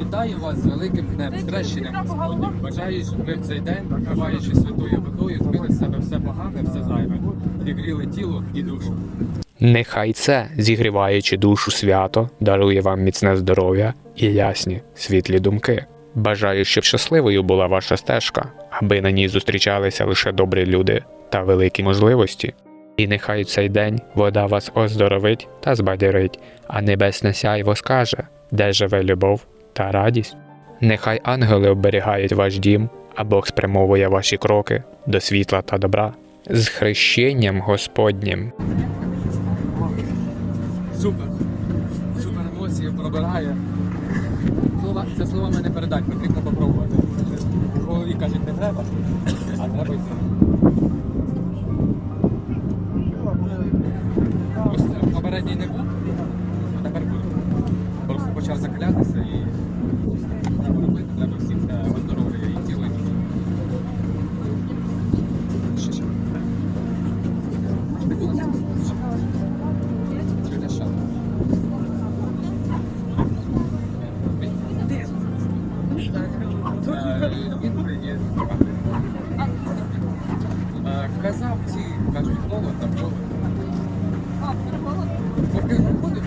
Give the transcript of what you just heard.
Вітаю вас з великим днем, з хрещенням Господнім. Бажаю, щоб ви в цей день, накриваючи святою водою, збили з себе все погане, все зайве, зігріли тіло і душу. Нехай це, зігріваючи душу свято, дарує вам міцне здоров'я і ясні світлі думки. Бажаю, щоб щасливою була ваша стежка, аби на ній зустрічалися лише добрі люди та великі можливості. І нехай цей день вода вас оздоровить та збадьорить, а небесне сяйво скаже, де живе любов та радість. Нехай ангели оберігають ваш дім, а Бог спрямовує ваші кроки до світла та добра. З хрещенням Господнім! Супер! Супер емоції пробирає. Слова, це словами не передать, потрібно попробувати. Голові кажуть, не треба, а треба йти. Попередній не був, Казав ці, кажуть, холодно, холодно. Поки виходив,